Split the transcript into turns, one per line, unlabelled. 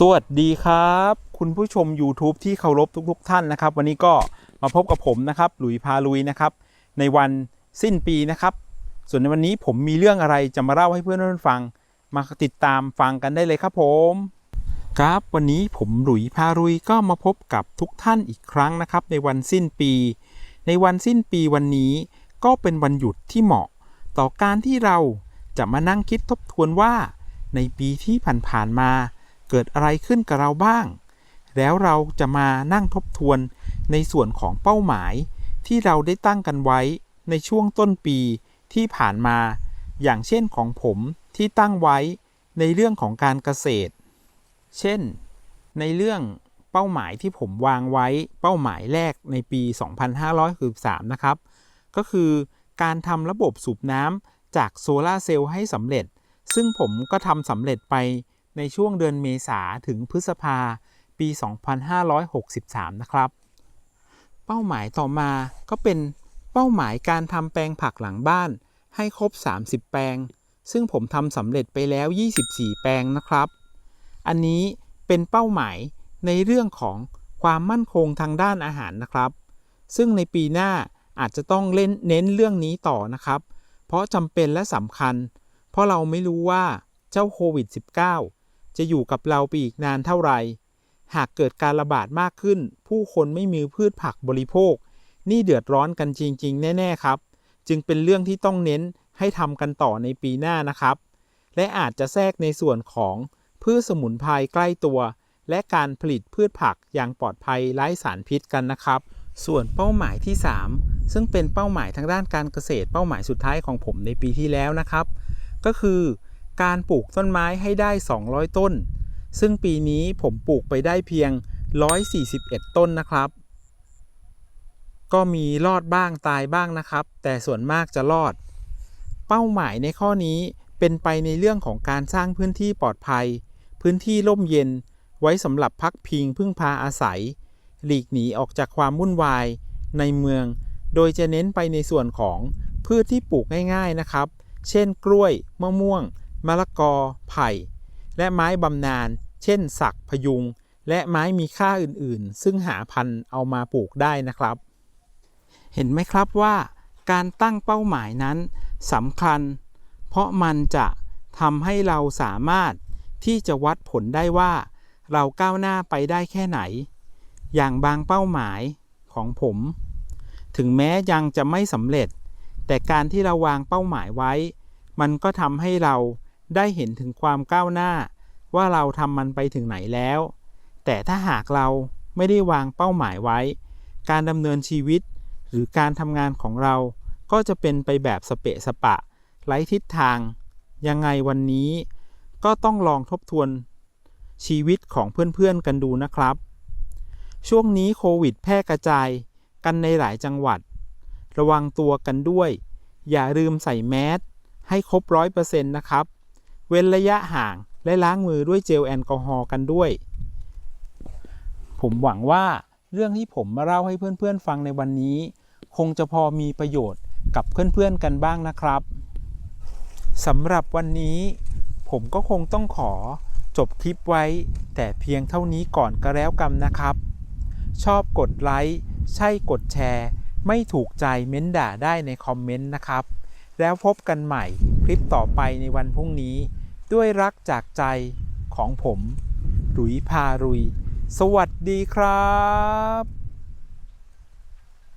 สวัสดีครับ คุณผู้ชม YouTube ที่เคารพทุก ๆ ท่านนะครับ วันนี้ก็มาพบกับผมนะครับ หลุยพาลุยนะครับ ในวันสิ้นปีนะครับ ส่วนในวันนี้ผมมีเรื่องอะไรจะมาเล่าให้เพื่อนๆฟัง มาติดตามฟังกันได้เลยครับผม ครับวันนี้ผมหลุยพาลุยก็มาพบกับทุกท่านอีกครั้งนะครับ ในวันสิ้นปี ในวันสิ้นปีวันนี้ก็เป็นวันหยุดที่เหมาะ ต่อการที่เราจะมานั่งคิดทบทวนว่า ในปีที่ผ่านๆมา เกิดอะไรขึ้นกับเราบ้าง แล้วเราจะมานั่งทบทวนในส่วนของเป้าหมาย ที่เราได้ตั้งกันไว้ในช่วงต้นปีที่ผ่านมา อย่างเช่นของผมที่ตั้งไว้ในเรื่องของการเกษตร เช่น ในเรื่องเป้าหมายที่ผมวางไว้เป้าหมายแรกในปี 2563 นะครับ ก็คือการทำระบบสูบน้ำจากโซลาร์เซลล์ให้สำเร็จ ซึ่งผมก็ทำสำเร็จไป ในช่วงเดือนเมษาถึงพฤษภาปี 2563 นะครับ เป้าหมายต่อมาก็เป็นเป้าหมายการทำแปลงผักหลังบ้าน ให้ครบ 30 แปลง ซึ่งผมทำสำเร็จไปแล้ว 24 แปลงนะครับ อันนี้เป็นเป้าหมายในเรื่องของความมั่นคงทางด้านอาหารนะครับ ซึ่งในปีหน้าอาจจะต้องเล่นเน้นเรื่องนี้ต่อนะครับ เพราะจำเป็นและสำคัญ เพราะเราไม่รู้ว่าเจ้าโควิด -19 จะอยู่กับเราไปอีกนานเท่าไหร่ หากเกิดการระบาดมากขึ้น ผู้คนไม่มีพืชผักบริโภค นี่เดือดร้อนกันจริง ๆ แน่ ๆ ครับ จึงเป็นเรื่องที่ต้องเน้นให้ทำกันต่อในปีหน้านะครับ และอาจจะแทรกในส่วนของพืชสมุนไพรใกล้ตัว และการผลิตพืชผักอย่างปลอดภัยไร้สารพิษกันนะครับ ส่วนเป้าหมายที่ 3 ซึ่งเป็นเป้าหมายทางด้านการเกษตรเป้าหมายสุดท้ายของผมในปีที่แล้วนะครับ ก็คือ การปลูกต้นไม้ให้ได้ 200 ต้น ซึ่งปีนี้ผมปลูกไปได้เพียง 141 ต้นนะครับ ก็มีรอดบ้างตายบ้างนะครับ แต่ส่วนมากจะรอด เป้าหมายในข้อนี้เป็นไปในเรื่องของการสร้างพื้นที่ปลอดภัย พื้นที่ร่มเย็น ไว้สำหรับพักพิงพึ่งพาอาศัย หลีกหนีออกจากความวุ่นวาย ในเมือง โดยจะเน้นไปในส่วนของพืชที่ปลูกง่าย ๆนะครับ เช่น กล้วย มะม่วง มะละกอ ไผ่ และไม้บำนาญเช่น สักพยุง และไม้มีค่าอื่นๆ ซึ่งหาพันธุ์เอามาปลูกได้นะครับ เห็นไหมครับว่า การตั้งเป้าหมายนั้นสำคัญ เพราะมันจะทำให้เราสามารถที่จะวัดผลได้ว่า เราก้าวหน้าไปได้แค่ไหน อย่างบางเป้าหมายของผม ถึงแม้ยังจะไม่สำเร็จ แต่การที่เราวางเป้าหมายไว้ มันก็ทำให้เรา ได้เห็นถึงความก้าวหน้า ว่าเราทำมันไปถึงไหนแล้ว แต่ถ้าหากเราไม่ได้วางเป้าหมายไว้ การดำเนินชีวิต หรือการทำงานของเราก็จะเป็นไปแบบสเปะสปะ ไร้ทิศทาง ยังไงวันนี้ ก็ต้องลองทบทวน ชีวิตของเพื่อนๆกันดูนะครับ ช่วงนี้โควิดแพร่กระจายกันในหลายจังหวัด ระวังตัวกันด้วย อย่าลืมใส่แมสให้ครบร้อยเปอร์เซ็นต์นะครับ เว้นระยะห่าง และล้างมือด้วยเจลแอลกอฮอล์กันด้วย ผมหวังว่าเรื่องที่ผมมาเล่าให้เพื่อนๆฟังในวันนี้ คงจะพอมีประโยชน์กับเพื่อนๆกันบ้างนะครับสำหรับวันนี้ผมก็คงต้องขอจบคลิปไว้ แต่เพียงเท่านี้ก่อนก็แล้วกันนะครับ ชอบกดไลค์ใช่กดแชร์ ไม่ถูกใจเม้นด่าได้ในคอมเมนต์นะครับ แล้วพบกันใหม่คลิปต่อไปในวันพรุ่งนี้ ด้วยรักจากใจของผมหลุยพารุย สวัสดีครับ